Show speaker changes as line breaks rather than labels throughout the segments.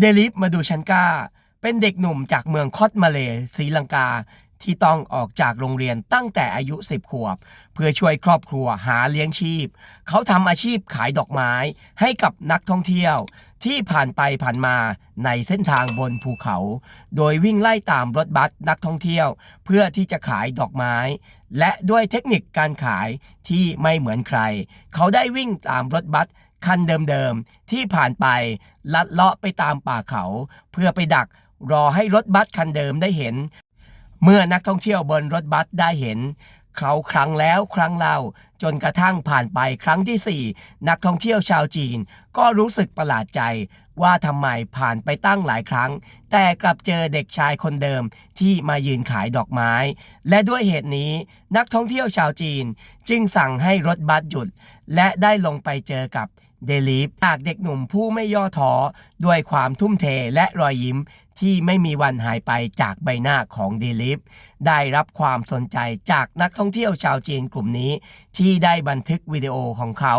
เดลิฟมาดูชันกาเป็นเด็กหนุ่มจากเมืองคอตมาเลศรีลังกาที่ต้องออกจากโรงเรียนตั้งแต่อายุ 10 ขวบ เพื่อช่วยครอบครัวหาเลี้ยงชีพ เขาทำอาชีพขายดอกไม้ให้กับนักท่องเที่ยว ที่ผ่านไปผ่านมาในเส้นทางบนภูเขา โดยวิ่งไล่ตามรถบัสนักท่องเที่ยว เพื่อที่จะขายดอกไม้ และด้วยเทคนิคการขายที่ไม่เหมือนใคร เขาได้วิ่งตามรถบัส คันเดิมๆ ที่ผ่านไปลัดเลาะไปตามป่าเขา เพื่อไปดักรอให้รถบัสคันเดิมได้เห็น เมื่อนักท่องเที่ยวบนรถบัสได้เห็น เขาครั้งแล้วครั้งเล่าจนกระทั่งผ่านไปครั้งที่4นักท่องเที่ยวชาวจีน ก็รู้สึกประหลาดใจ ว่าทำไมผ่านไปตั้งหลายครั้ง แต่กลับเจอเด็กชายคนเดิมที่มายืนขายดอกไม้ และด้วยเหตุนี้ นักท่องเที่ยวชาวจีน จึงสั่งให้รถบัสหยุด และได้ลงไปเจอกับ เดลิฟจากเด็กหนุ่มผู้ไม่ย่อท้อด้วยความทุ่มเทและรอยยิ้มที่ไม่มีวันหายไปจากใบหน้าของเดลิฟได้รับความสนใจจากนักท่องเที่ยวชาวจีนกลุ่มนี้ ที่ได้บันทึกวิดีโอของเขา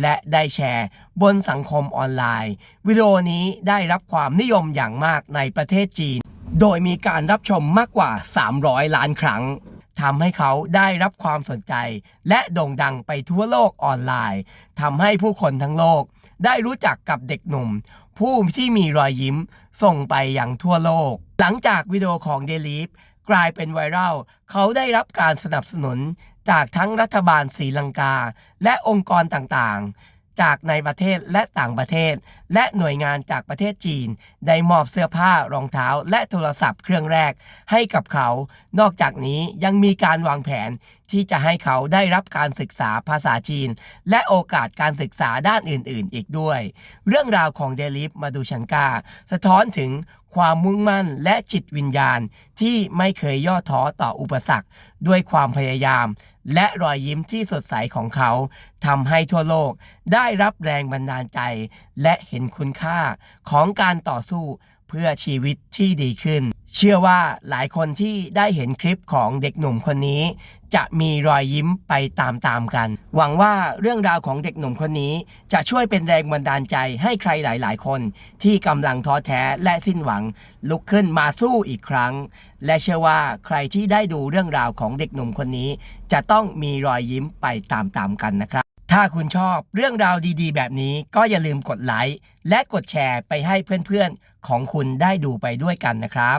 และได้แชร์บนสังคมออนไลน์ วิดีโอนี้ได้รับความนิยมอย่างมากในประเทศจีน โดยมีการรับชมมากกว่า 300 ล้านครั้ง ทำให้เขาได้รับความสนใจ และโด่งดังไปทั่วโลกออนไลน์ทำให้ผู้คนทั้งโลก ได้รู้จักกับเด็กหนุ่ม ผู้ที่มีรอยยิ้มส่งไปอยังทั่วโลก หลังจากวิดีโอของเดลิฟกลายเป็นไวรัลเขาได้รับการสนับสนุนจากทั้งรัฐบาลศรีลังกา และองค์กรต่างๆ จากในประเทศและต่างประเทศ และหน่วยงานจากประเทศจีน ได้มอบเสื้อผ้ารองเท้าและโทรศัพท์เครื่องแรกให้กับเขา นอกจากนี้ยังมีการวางแผนที่จะให้เขาได้รับการศึกษาภาษาจีน และโอกาสการศึกษาด้านอื่น ๆ อีกด้วย เรื่องราวของเดลิฟมาดูชันกา สะท้อนถึง ความมุ่งมั่นและจิตวิญญาณที่ไม่เคยย่อท้อต่ออุปสรรค ด้วยความพยายาม และรอยยิ้มที่สดใสของเขาทำให้ทั่วโลกได้รับแรงบันดาลใจ และเห็นคุณค่าของการต่อสู้เพื่อชีวิตที่ดีขึ้น เชื่อว่าหลายคนที่ได้เห็นคลิปของเด็กหนุ่มคนนี้ จะมีรอยยิ้มไปตามๆกัน หวังว่าเรื่องราวของเด็กหนุ่มคนนี้ จะช่วยเป็นแรงบันดาลใจให้ใครหลายๆ คน ที่กำลังท้อแท้และสิ้นหวัง ลุกขึ้นมาสู้อีกครั้ง และเชื่อว่าใครที่ได้ดูเรื่องราวของเด็กหนุ่มคนนี้ จะต้องมีรอยยิ้มไปตามๆกันนะครับถ้าคุณชอบเรื่องราวดีๆ แบบนี้ก็อย่าลืมกดไลค์และกดแชร์ไปให้เพื่อนๆ ของคุณได้ดูไปด้วยกันนะครับ